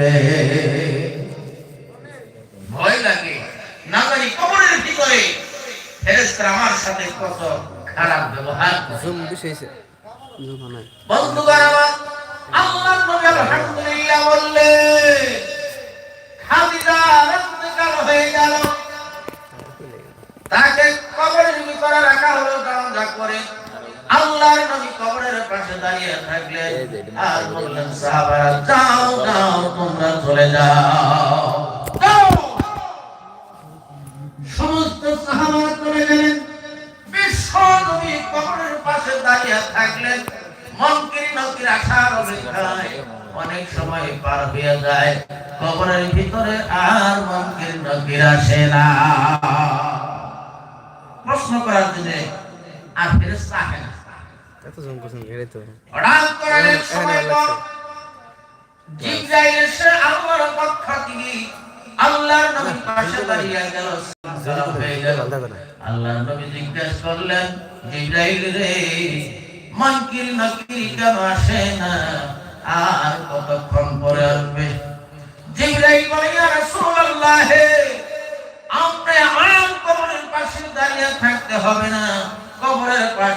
আসবে ভয় লাগে। না জানি কবরের ভিতরে। ফেরেশতারা আমার সাথে কত খারাপ ব্যবহার করে। জুম নাই। বন্ধুগণ আমার আল্লাহ নবী আলহামদুলিল্লাহ বললে খাদিজা অন্তকাল হয়ে গেল। তাকে কবরের ভিতরে রাখা হলো দরজা করে। আল্লাহর নবী কবরের পাশে দাঁড়িয়ে থাকলেন আর বললেন সাহাবারা যাও যাও তোমরা চলে যাও। সমস্ত সাহাবারা চলে গেলেন। বিশ্ব নবী কবরের পাশে দাঁড়িয়ে থাকলেন। মনকির নকির আসার অপেক্ষায় অনেক সময় পার হয়ে যায়। কবরের ভিতরে আর মনকির নকির আসে না। প্রশ্ন করার জন্য আর ফেরেশতা আসে না। এত জুম করছেন ঘেরে তো হঠাৎ করে সময় পর জিবরাইল এসে আল্লাহর পক্ষ থেকে আল্লাহর নবীর পাশে দাঁড়িয়ে গেল সালাম গেল দেখো না আল্লাহ নবী জিজ্ঞেস করলেন জিব্রাইল রে মনকির নকির কেন আসে না আর কতক্ষণ পরে আসবে জিব্রাইল বলে ইয়া রাসূলুল্লাহ আপনি আরাম কবরের পাশে দাঁড়িয়ে থাকতে হবে না কবরের পাশ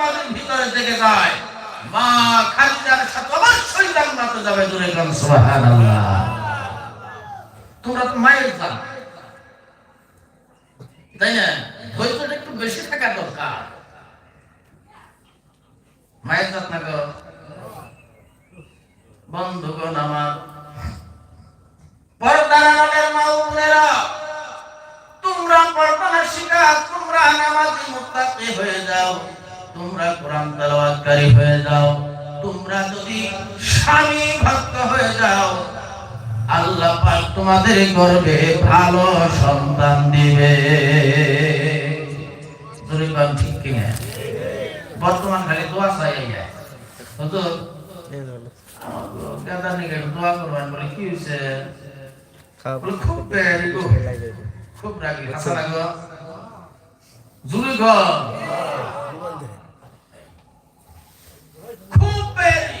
তোমাদের ভিতরে থেকে যায়, মা খাদিজার সাথে অবশ্যই জান্নাতে যাবে দূরে গান সুবহানাল্লাহ। তোমরা তো মায়ের জান। তাই না? ধৈর্যটা একটু বেশি থাকা দরকার। মায়ের জাত না গো? বন্ধুগণ আমার। কোরআন তেলাওয়াতকারী হয়ে যাও তোমরা যদি স্বামী ভক্ত হয়ে যাও আল্লাহ পাক তোমাদের গর্বে ভালো সন্তান দিবে। জরিবান ঠিক কিনা বর্তমান খালি দোয়া চাই যায় হুজুর এই আমার গাদা নিকে দোয়া করবেন বলে কি হইছে? খুব। রাগি। হাসা লাগো জুড়ি গো খুব বেড়ি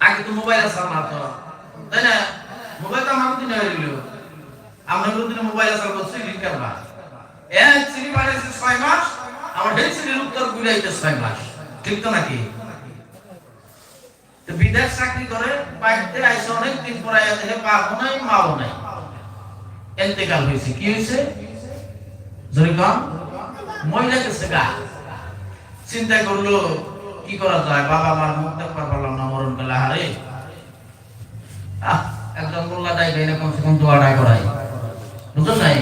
আগে তো মোবাইল না? মোবাইল তো আমার দিনে হয়ে আমরা দিনে মোবাইল আছে করছি লিখার মাস এক বাড়াইছে ছয় মাস আমার ঢের সিরির উত্তর ছয় মাস। ঠিক তো নাকি? বিদেশ চাকরি করে, বাইরে আইসে অনেক দিন পরে দেখে বাপও নাই মাও নাই এতেকাল হয়েছে। কি হয়েছে? যদি কম মহিলা গেছে চিন্তা করল, কি করা যায়? বাবা আমার মুখ দেখতে পারলাম না, মরণ কালে হারে একজন মোল্লা দায় দেয় কমসে কম দোয়াটা করাই। বুঝছ নাই